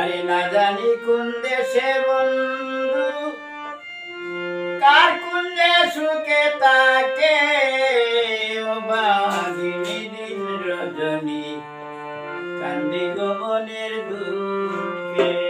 আরে না জানি কোন দেশে বন্ধু। কার কোন যে সুখে তাকে? বাগিনী দিন রজনী কান্দি গোমনের দুঃখে।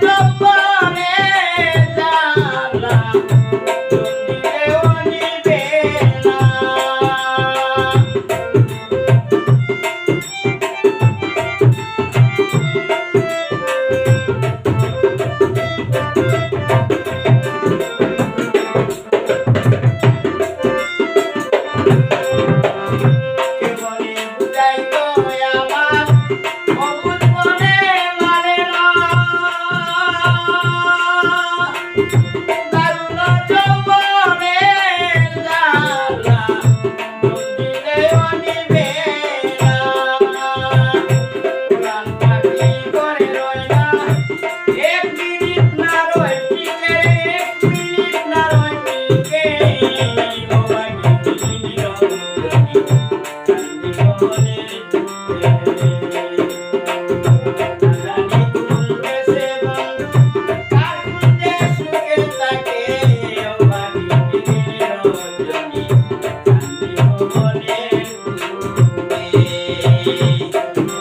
Japa Thank you.